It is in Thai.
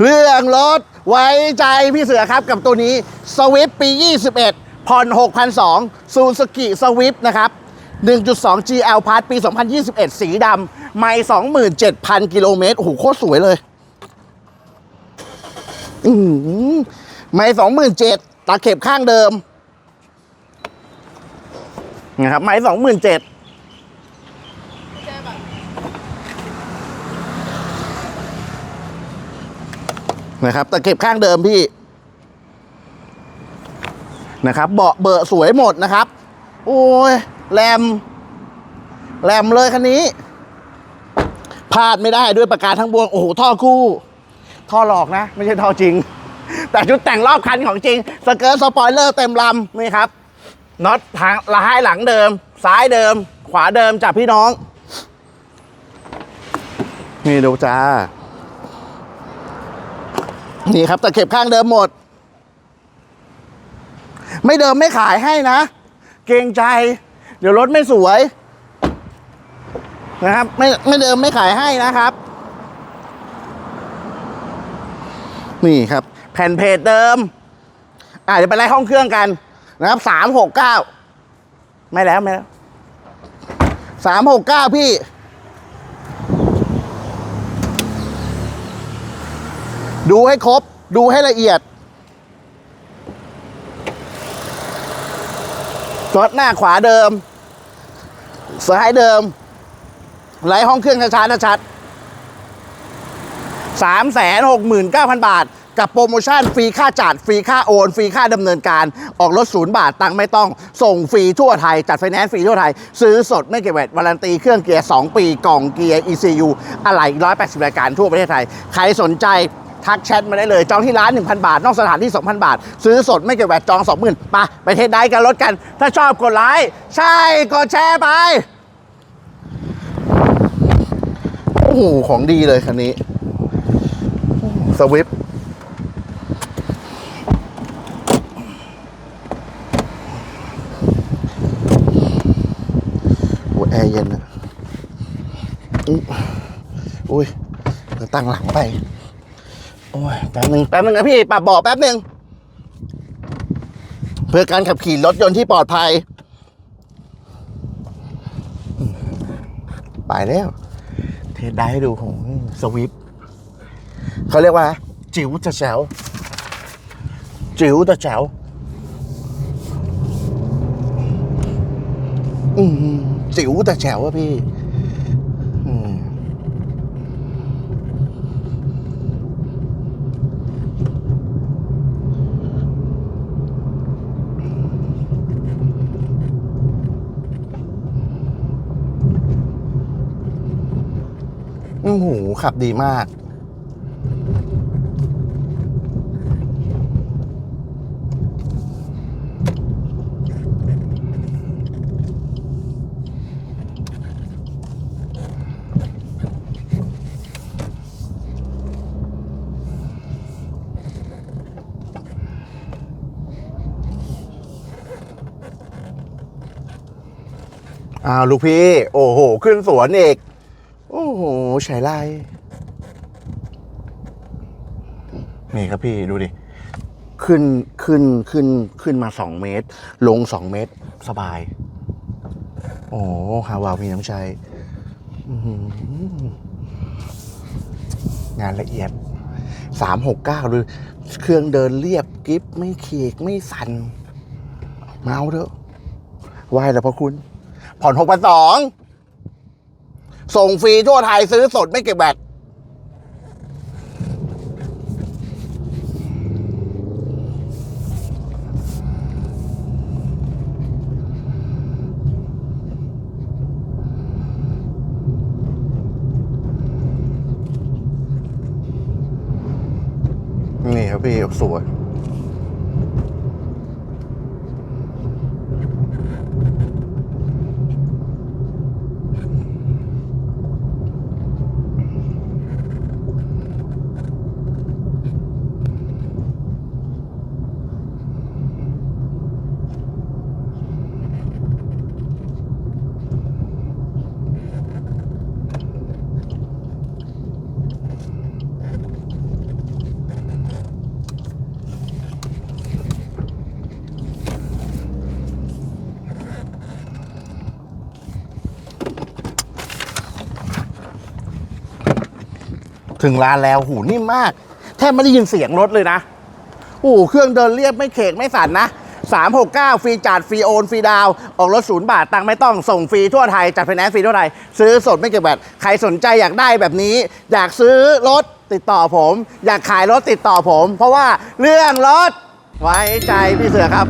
เรื่องรถไว้ใจพี่เสือครับกับตัวนี้สวิฟปี 21 ผ่อน6,200ซูซูกิสวิฟนะครับ 1.2 GL พาร์ทปี 2021 สีดำไม่27,000 กิโลเมตร โอ้โห โคตรสวยเลย อือหือไม่27,000ตาเข็บข้างเดิมนะครับไม่27,000 นะครับตะเข็บข้างเดิมพี่นะครับเบาะเบอะสวยหมดนะครับ โอ้ยแรมแรมเลยคันนี้พลาดไม่ได้ด้วยประการทั้งปวงโอ้โหท่อคู่ ท่อหลอกนะ ไม่ใช่ท่อจริง แต่ชุดแต่งรอบคันของจริง สเกิร์ตสปอยเลอร์เต็มลำนี่ครับน็อตทางละให้หลังเดิม ซ้ายเดิม ขวาเดิมจากพี่น้อง นี่ดูจ้า นี่ครับตะเข็บข้างเดิมหมด ไม่เดิมไม่ขายให้นะ เกรงใจ เดี๋ยวรถไม่สวย นะครับ ไม่ไม่เดิมไม่ขายให้นะครับ นี่ครับ แผ่นเพจเดิม อ่าเดี๋ยวไปไล่ห้องเครื่องกันนะครับสามหกเก้าไม่แล้วไม่แล้วสามหกเก้าพี่ ดูให้ครบ ดูให้ละเอียดรถหน้าขวาเดิมซ้ายเดิม ไหลห้องเครื่องช้าๆชัดสามแสนหกหมื่นเก้าพันบาท กับโปรโมชั่นฟรีค่าจัด ฟรีค่าโอน ฟรีค่าดำเนินการ ออกรถศูนย์บาท ตังไม่ต้อง ส่งฟรีทั่วไทย จัดไฟแนนซ์ฟรีทั่วไทย ซื้อสดไม่เก็บแวตวารันตี เครื่องเกียร์ 2 ปี กล่องเกียร์ ECU อะไหล่180 รายการทั่วประเทศไทย ใครสนใจ ทักแชทมาได้เลย จองที่ร้าน 1,000 บาท นอกสถานที่ 2,000 บาท ซื้อสดไม่เก็บแวตจอง 20,000ไปไปเทสได้กันรถกัน ถ้าชอบกดไลค์ใช่กดแชร์ไป โอ้โห ของดีเลยคันนี้สวิฟโอ้แอร์เย็นอะอุ้ยตั้งหลังไป โอ้ยแป๊บนึงแป๊บนึงนะพี่ปรับเบาะแป๊บนึง เพื่อการขับขี่รถยนต์ที่ปลอดภัย ไปแล้ว เทสได้ให้ดูของสวิฟเขาเรียกว่า จิ๋วจะแจ๋วจิ๋วจะแจ๋วอืมจิ๋วแต่แจ๋วอะพี่ หขับดีมาก อ้าว ลูกพี่ โอ้โห ขึ้นสวนอีก โอ้โหใช้ไล่นี่ครับพี่ดูดิ ขึ้นขึ้นขึ้นขึ้นมาสองเมตร ลงสองเมตร สบาย โอ้ฮาวาวมีน้ำใจอื้อหืองานละเอียดสามหกเก้าดูเครื่องเดินเรียบกริฟไม่ขีกไม่สั่นเมาเถอะไหวแล้วพระคุณ ผ่อนหกพันสอง ส่งฟรีทั่วไทยซื้อสดไม่เก็บแบตนี่ครับพี่สวย ถึงร้านแล้วหูนิ่มมาก แทบไม่ได้ยินเสียงรถเลยนะโอ้เครื่องเดินเรียบไม่เขกไม่สั่นนะ 369 ฟรีจัดฟรีโอน ฟรีดาว ออกรถศูนย์บาท ตังไม่ต้องส่งฟรีทั่วไทย จัดไฟแนนซ์ฟรีทั่วไทย ซื้อสดไม่เก็บแบตใครสนใจอยากได้แบบนี้ อยากซื้อรถติดต่อผม อยากขายรถติดต่อผม เพราะว่าเรื่องรถไว้ใจพี่เสือครับ